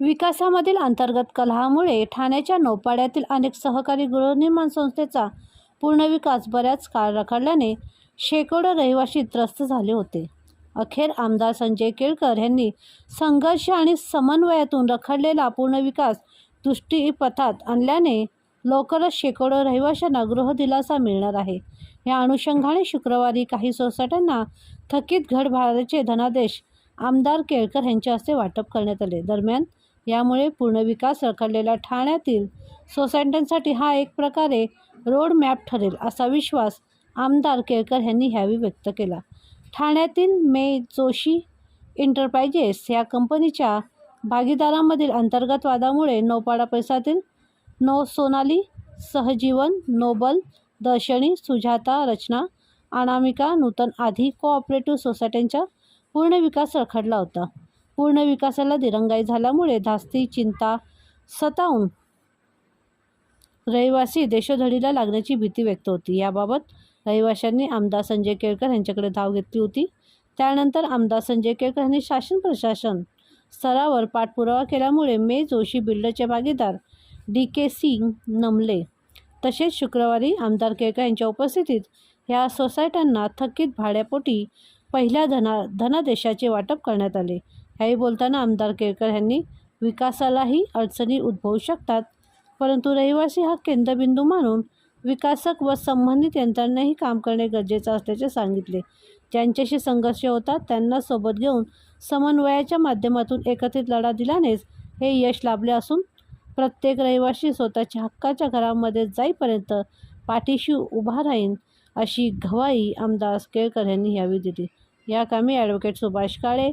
विकासामधील अंतर्गत कलहामुळे ठाण्याच्या नौपाड्यातील अनेक सहकारी गृहनिर्माण संस्थेचा पूर्ण विकास बऱ्याच काळ रखडल्याने शेकडो रहिवाशी त्रस्त झाले होते. अखेर आमदार संजय केळकर यांनी संघर्ष आणि समन्वयातून रखडलेला पूर्ण विकास दृष्टीपथात आणल्याने लवकरच शेकडो रहिवाशांना गृहदिलासा मिळणार आहे. या अनुषंगाने शुक्रवारी काही सोसायट्यांना थकीत घडभाराचे धनादेश आमदार केळकर यांच्या हस्ते वाटप करण्यात आले. दरम्यान यामुळे पूर्ण विकास रखडलेल्या ठाण्यातील सोसायट्यांसाठी हा एक प्रकारे रोड मॅप ठरेल असा विश्वास आमदार केळकर यांनी ह्यावेळी व्यक्त केला. ठाण्यातील मे जोशी इंटरप्राइजेस या कंपनीच्या भागीदारांमधील अंतर्गत वादामुळे नौपाडा परिसरातील नो सोनाली सहजीवन नोबल दर्शनी सुजाता रचना अनामिका नूतन आदी कोऑपरेटिव्ह सोसायट्यांचा पूर्ण विकास रखडला होता. पूर्ण विकासाला दिरंगाई झाल्यामुळे धास्ती चिंता सतावून रहिवासी देशोधडीला लागण्याची भीती व्यक्त होती. याबाबत रहिवाशांनी आमदार संजय केळकर यांच्याकडे धाव घेतली होती. त्यानंतर आमदार संजय केळकर यांनी शासन प्रशासन स्तरावर पाठपुरावा केल्यामुळे मे जोशी बिल्डरचे भागीदार डी के सिंग नमले. तसेच शुक्रवारी आमदार केळकर यांच्या उपस्थितीत या सोसायट्यांना थकीत भाड्यापोटी पहिल्या धना धनादेशाचे वाटप करण्यात आले. ह्याही बोलताना आमदार केळकर यांनी विकासालाही अडचणी उद्भवू शकतात. परंतु रहिवासी हा केंद्रबिंदू मानून विकासक व संबंधित यंत्रणांनाही काम करणे गरजेचं असल्याचे सांगितले. ज्यांच्याशी संघर्ष होता त्यांना सोबत घेऊन समन्वयाच्या माध्यमातून एकत्रित लढा दिल्यानेच हे यश लाभले असून प्रत्येक रहिवासी स्वतःच्या हक्काच्या घरामध्ये जाईपर्यंत पाठीशी उभा राहीन अशी ग्वाही आमदार केळकर यांनी यावेळी दिली. या कामी ॲडव्होकेट सुभाष काळे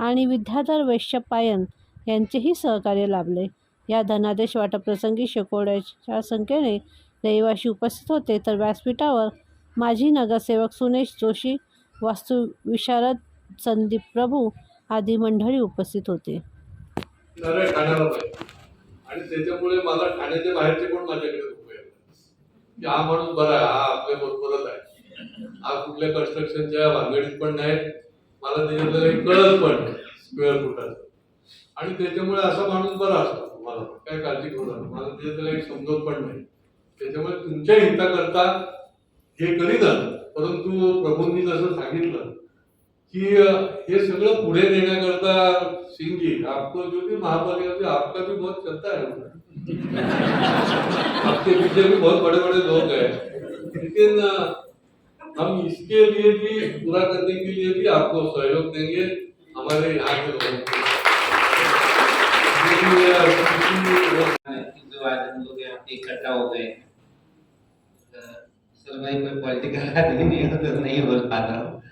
आणि विद्याधर वैश्यपायन यांचेही सहकार्य लाभले. या धनादेश वाटप्रसंगी शेकोड्याच्या संख्येने रहिवासी उपस्थित होते. तर व्यासपीठावर माजी नगरसेवक सुनेश जोशी वास्तुविशारद संदीप प्रभू आदी मंडळी उपस्थित होते. आणि त्याच्यामुळे मला ठाण्याच्या बाहेरचे पण माझ्याकडे की हा माणूस बरा हा आपल्या बरोबरच आहे. हा कुठल्या कन्स्ट्रक्शनच्या भानगडीत पण नाही. मला त्याच्यातलं काही कळत पण नाही स्क्वेअर फुटाचं आणि त्याच्यामुळे असा माणूस बरा असतो मला काय काळजी करू नका. मला त्याच्यातलं काही समजत पण नाही. त्याच्यामुळे तुमच्या हिताकरता हे करीत परंतु प्रभूंनी जसं सांगितलं की हे सगळं पुढे नेण्याकरता सिंगजी आपको जो भी महापालिका आपका भी बहुत चलता है. आपके पीछे भी बहुत बड़े बड़े लोग हैं. लेकिन हम इसके लिए भी, पूरा करने के लिए भी आपको सहयोग देंगे, हमारे यहाँ के लोगों जो आज हम लोग यहाँ पे इकट्ठा हो गए। सर कोई पॉलिटिकल आदमी नहीं हो तो नहीं बोल पाता हूँ।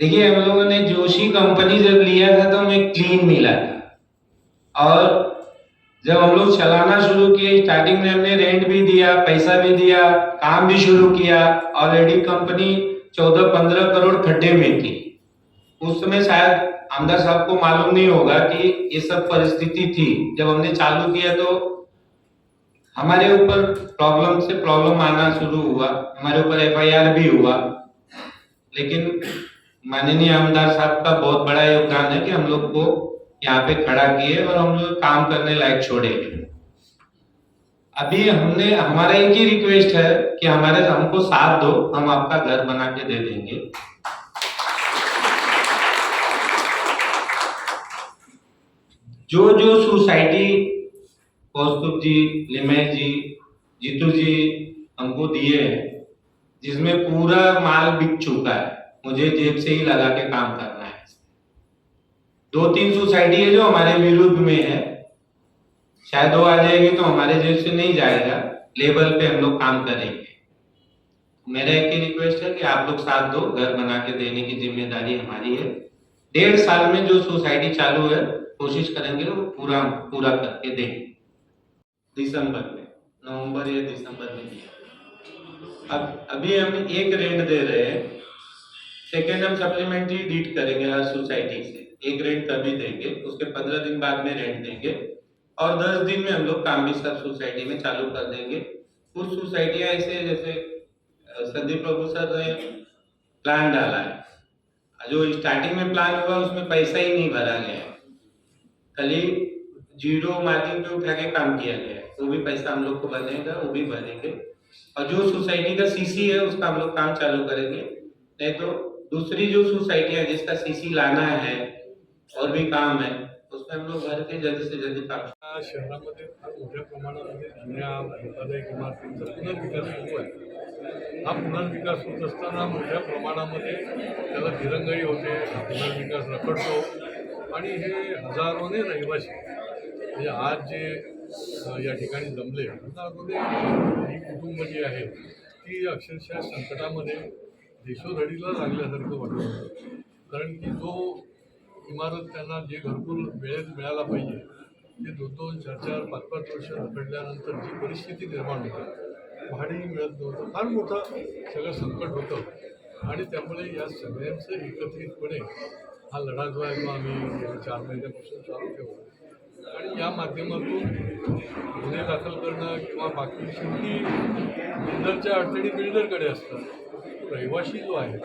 देखिए, हम लोगों ने जोशी कंपनी जब लिया था तो हमें क्लीन मिला था। और जब हम लोग चलाना शुरू किए स्टार्टिंग में हमने रेंट भी दिया, पैसा भी दिया, काम भी शुरू किया ऑलरेडी कंपनी चौदह पंद्रह करोड़ खड्डे में थी उस समय शायद आमदार साहब को मालूम नहीं होगा कि ये सब परिस्थिति थी। जब हमने चालू किया तो हमारे ऊपर प्रॉब्लम से प्रॉब्लम आना शुरू हुआ, हमारे ऊपर एफआईआर भी हुआ। लेकिन माननीय आमदार साहब का बहुत बड़ा योगदान है कि हम लोग को यहाँ पे खड़ा किए और हम लोग काम करने लायक छोड़े। अभी हमने, हमारा एक ही रिक्वेस्ट है कि हमारे, हमको साथ दो, हम आपका घर बना के दे देंगे। जो जो सोसाइटी कौस्तुभ जी, लिमेश जी, जीतू जी हमको दिए हैं, जिसमें पूरा माल बिक चुका है, मुझे जेब से ही लगा के काम करना। है दो तीन सोसाइटी है जो हमारे विरुद्ध में है। शायद वो आ जाएगी तो हमारे जेब से नहीं जाएगा। लेवल पे हम लोग काम करेंगे। मेरा एक ही रिक्वेस्ट है कि आप लोग साथ दो, घर बना के देने की ज़िम्मेदारी हमारी है। डेढ़ साल में जो सोसाइटी चालू है, कोशिश करेंगे वो पूरा पूरा करके देंगे दिसंबर में, नवंबर या दिसंबर में दिया अब, अभी हम एक रेंट दे रहे हैं। सेकेंड हम सप्लीमेंट्री डीट करेंगे हर सोसाइटी से। एक रेंट तभी देंगे, उसके पंद्रह दिन बाद में रेंट देंगे, और दस दिन में हम लोग काम भी सब सोसाइटी में चालू कर देंगे। कुछ सोसाइटियाँ ऐसे जैसे संदीप प्रभु सर ने प्लान डाला है। जो स्टार्टिंग में प्लान हुआ, उसमें पैसा ही नहीं भरा गया है। खाली ज़ीरो मार्जिन पे उठा के काम किया गया है। वो भी पैसा हम लोग को बनेगा, वो भी भरेंगे और जो सोसाइटी का सीसी है, उसका हम लोग काम चालू करेंगे। नहीं तो दूसरी जो सोसाइटी है, जिसका सीसी लाना है और भी काम है उसमें हम लोग घर के जल्दी से जल्दी काम शहरामध्ये फार मोठ्या प्रमाणामध्ये जुन्या धोकादायक इमारतींचा पुनर्विकास सुरू आहे. हा पुनर्विकास होत असताना मोठ्या प्रमाणामध्ये त्याला दिरंगाई होते हा पुनर्विकास रखडतो. आणि हे हजारोने रहिवासी म्हणजे आज जे या ठिकाणी जमले हजारोने ही कुटुंब जी आहेत ती अक्षरशः संकटामध्ये देशोधडीला लागल्यासारखं वाटत. कारण की जो इमारत त्यांना जे घरकुल वेळेत मिळायला पाहिजे ते दोन दोन चार चार पाच पाच वर्ष पडल्यानंतर जी परिस्थिती निर्माण होते भाडेही मिळत नव्हतं. फार मोठं सगळं संकट होतं. आणि त्यामुळे या सगळ्यांचं एकत्रितपणे हा लढा जो आहे तो आम्ही गेल्या चार महिन्यापासून चालू ठेवला आणि या माध्यमातून गुन्हे दाखल करणं किंवा बाकी शेवटी बिल्डरच्या अडचणी बिल्डरकडे असतात. रहिवाशी जो आहे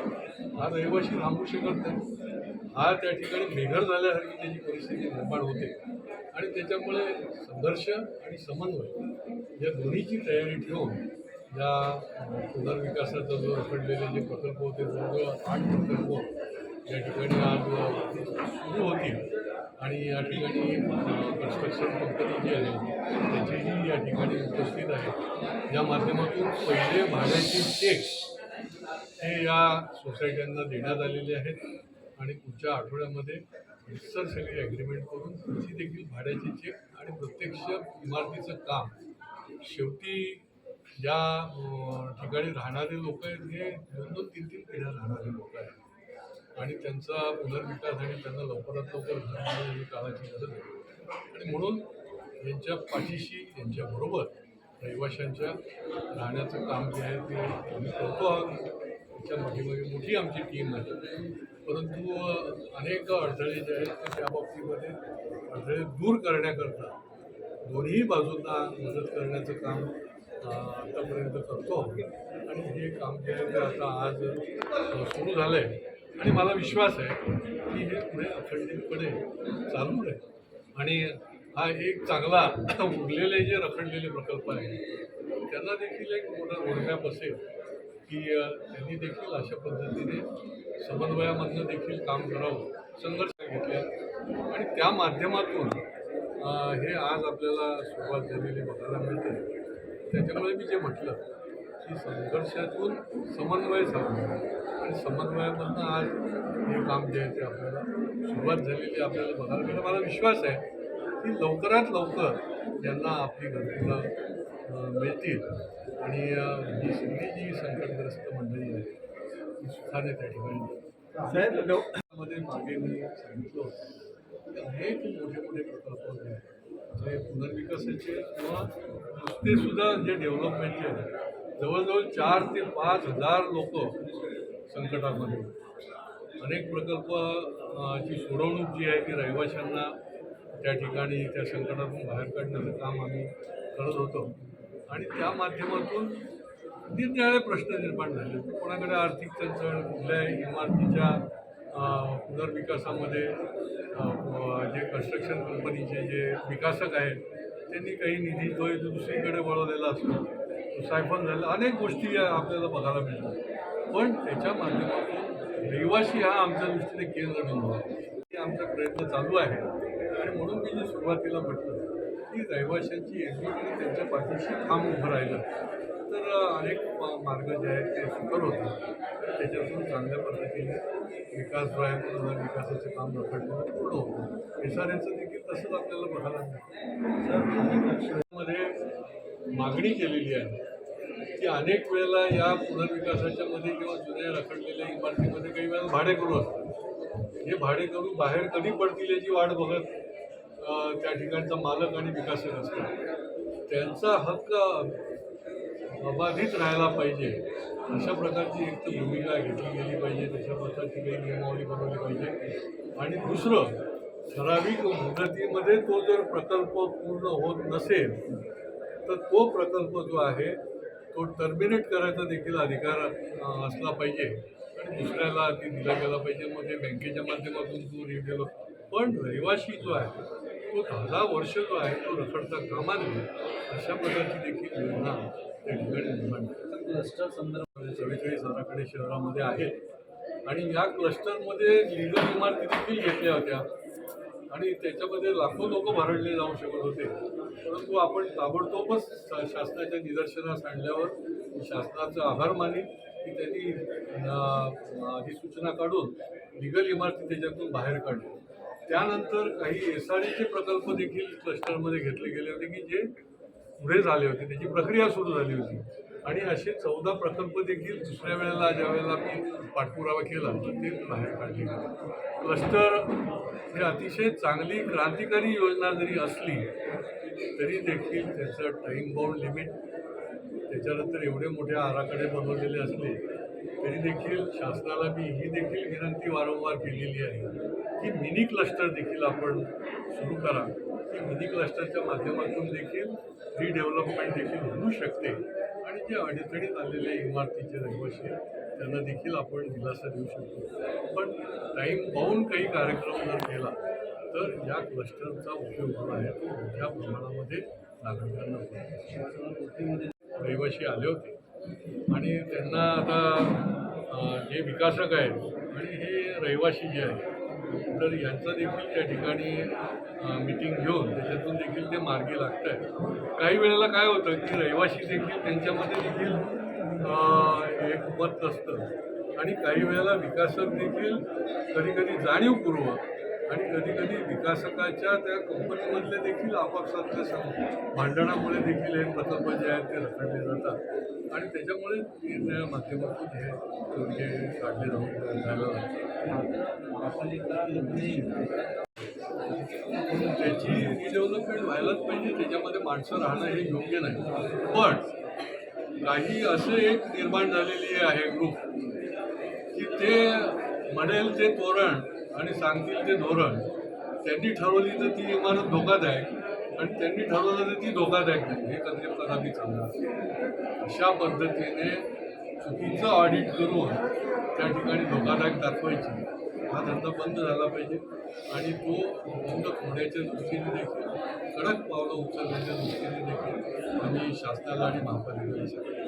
हा रहिवाशी थांबू शकत नाही. हा त्या ठिकाणी मेघर झाल्यासारखी त्याची परिस्थिती निर्माण होते. आणि त्याच्यामुळे संघर्ष आणि समन्वय या दोन्हीची तयारी ठेवून या अं, पुनर्विकासाचा जो रखडलेले जे प्रकल्प होते जवळजवळ आठ प्रकल्प या ठिकाणी आज सुरू होतील. आणि या ठिकाणी कन्स्ट्रक्शन कंपनी जी आहे त्याचीही या ठिकाणी उपस्थित आहे. या माध्यमातून पहिले भाड्याचे चेक हे या सोसायट्यांना देण्यात आलेले आहेत. आणि पुढच्या आठवड्यामध्ये सर सगळी ॲग्रीमेंट करून ती देखील भाड्याची चेक आणि प्रत्यक्ष इमारतीचं काम. शेवटी ज्या ठिकाणी राहणारे लोक आहेत हे दोन दोन तीन तीन पिढ्या राहणारे लोक आहेत. आणि त्यांचा पुनर्विकास आणि त्यांना लवकरात लवकर घर ही काळाची गरज आहे. आणि म्हणून यांच्या पाठीशी यांच्याबरोबर रहिवाशांच्या राहण्याचं काम जे आहे ते आम्ही करतो आहोत. त्याच्या मागेमागे मोठी आमची टीम आहे. परंतु अनेक अडथळे जे आहेत ते त्या बाबतीमध्ये अडथळे दूर करण्याकरता दोन्ही बाजूंना मदत करण्याचं काम आतापर्यंत करतो आणि हे काम जे आहे ते आता आज सुरू झालं आहे आणि मला विश्वास आहे की हे पुढे अखंडितपणे चालू आहे आणि हा एक चांगला उरलेले जे रखडलेले प्रकल्प आहेत त्यांना देखील एक मोठा रोडमॅप असेल. की त्यांनी देखील अशा पद्धतीने समन्वयामधनं देखील काम करावं संघर्ष घेतल्या आणि त्या माध्यमातून हे आज आपल्याला सुरुवात झालेली बघायला मिळते. त्याच्यामुळे मी जे म्हटलं की संघर्षातून समन्वय साधणं. आणि समन्वयामधनं आज हे काम जे आहे ते आपल्याला सुरुवात झालेली आपल्याला बघायला मिळतं. मला विश्वास आहे की लवकरात लवकर ज्यांना आपली घरकुलं मिळतील. आणि ही सगळी जी संकटग्रस्त मंडळी आहे ती सुखाने त्या ठिकाणी मध्ये मागे मी सांगितलं होतं. की अनेक मोठे मोठे प्रकल्प जे आहेत. जे पुनर्विकासाचे किंवा नुसते सुद्धा जे डेव्हलपमेंटचे आहेत. जवळजवळ चार ते पाच हजार लोक संकटामध्ये होते. अनेक प्रकल्प अ, ची सोडवणूक जी आहे ती रहिवाशांना त्या ठिकाणी त्या संकटातून बाहेर काढण्याचं काम आम्ही करत होतो. आणि त्या माध्यमातून निरनिराळे प्रश्न निर्माण झाले. कोणाकडे आर्थिक चणचण कुठल्या इमारतीच्या पुनर्विकासामध्ये जे कन्स्ट्रक्शन कंपनीचे जे विकासक आहेत त्यांनी काही निधी जो तो दुसरीकडे वळवलेला असतो. तो सायफन झाला. अनेक गोष्टी आपल्याला बघायला मिळतात. पण त्याच्या माध्यमातून रहिवासी हा आमच्या दृष्टीने केंद्रबिंदू आहे. हे आमचा प्रयत्न चालू आहे. आणि म्हणून मी जे सुरुवातीला म्हटलं की रहिवाशांची एकजूट आणि त्यांच्या पाठीशी ठाम उभं राहिलं. तर अनेक मार्ग जे आहेत ते सुकर होतात त्याच्यातून चांगल्या पद्धतीने विकास जो आहे तो विकासाचं काम रखडलेलं पूर्ण होतं. एस आर एचं देखील तसंच आपल्याला बघायला मिळतं. मध्ये मागणी केलेली आहे की अनेक वेळेला या पुनर्विकासाच्या मध्ये किंवा जुन्या रखडलेल्या इमारतीमध्ये काही वेळेला भाडेकरू असतात. हे भाडेकरू बाहेर कधी पडतील याची वाट बघत त्या ठिकाणचा मालक आणि विकासक असतात. त्यांचा हक्क अबाधित राहायला पाहिजे. अशा प्रकारची एक तर भूमिका घेतली गेली पाहिजे. तशा प्रकारची काही नियमावली बनवली पाहिजे. आणि दुसरं ठराविक मुदतीमध्ये तो जर प्रकल्प पूर्ण होत नसेल तर तो प्रकल्प जो आहे तो टर्मिनेट करायचा देखील अधिकार असला पाहिजे. आणि दुसऱ्याला ती दिला गेला पाहिजे. मग ते बँकेच्या माध्यमातून तू रिव्ह पण रहिवाशी जो आहे तो दहा वर्ष जो आहे तो रखडता कामा नये अशा प्रकारची देखील योजना त्या ठिकाणी निर्माण केली. क्लस्टर संदर्भात चव्वेचाळीस हजाराकडे शहरामध्ये आहेत. आणि या क्लस्टरमध्ये लिगल इमारती देखील घेतल्या होत्या. आणि त्याच्यामध्ये लाखो लोक भरडले जाऊ शकत होते. परंतु आपण ताबडतोबच शासनाच्या निदर्शनास आणल्यावर शासनाचा आभार मानेन की त्यांनी अं, अधिसूचना काढून लिगल इमारती त्याच्यातून बाहेर काढल्या त्यानंतर काही एस आर प्रकल्प देखील क्लस्टरमध्ये घेतले गेले होते की जे पुढे झाले होते. त्याची प्रक्रिया सुरू झाली होती. आणि असे चौदा प्रकल्प देखील दुसऱ्या वेळेला ज्या वेळेला मी पाठपुरावा केला तर ते बाहेर काढले. गेले क्लस्टर ही अतिशय चांगली क्रांतिकारी योजना जरी असली तरी देखील त्याचं टाईम बाउंड लिमिट त्याच्यानंतर एवढे मोठे आराखडे बनवलेले असले तरी देखील शासनाला मी ही देखील विनंती वारंवार केलेली आहे. की मिनी क्लस्टर देखील आपण सुरू करा. की मिनी क्लस्टरच्या माध्यमातून देखील रिडेव्हलपमेंट देखील होऊ शकते. आणि जे अडचणीत आलेले इमारतीचे रहिवासी आहेत, त्यांना देखील आपण दिलासा देऊ शकतो. पण टाईम पाहून काही कार्यक्रम जर केला तर या क्लस्टरचा उपयोग जो आहे. तो मोठ्या प्रमाणामध्ये नागरिकांना होतो रहिवासी आले होते. आणि त्यांना आता जे विकासक आहेत आणि हे रहिवासी जे आहेत तर यांचं देखील त्या ठिकाणी मिटिंग घेऊन त्याच्यातून देखील ते मार्गी लागत आहेत काही वेळेला काय होतं की रहिवाशी देखील त्यांच्यामध्ये देखील एक मत नसतं आणि काही वेळेला विकासक देखील कधी कधी जाणीवपूर्वक आणि कधी कधी विकासकाच्या त्या कंपनीमधले देखील आपापसातल्या सं भांडणामुळे देखील हे प्रकल्प जे आहेत ते रखडले जातात. आणि त्याच्यामुळे माध्यमातून हे काढले जाऊन जायला लागतात त्याची रिडेव्हलपमेंट व्हायलाच पाहिजे त्याच्यामध्ये माणसं राहणं हे योग्य नाही. पण काही असे एक निर्माण झालेली आहे ग्रुप की ते म्हणेल ते तोरण आणि सांगतील ते धोरण. त्यांनी ठरवली तर ती इमारत धोकादायक आणि त्यांनी ठरवलं तर ती धोकादायक नाही. हे कधी कदापि चालणार अशा पद्धतीने चुकीचं ऑडिट करून त्या ठिकाणी धोकादायक दाखवायची. हा धंदा बंद झाला पाहिजे. आणि तो बंद होण्याच्या दृष्टीने देखील कडक पावलं उचलण्याच्या दृष्टीने देखील आम्ही शासनाला आणि महापालिकेला सांगतो.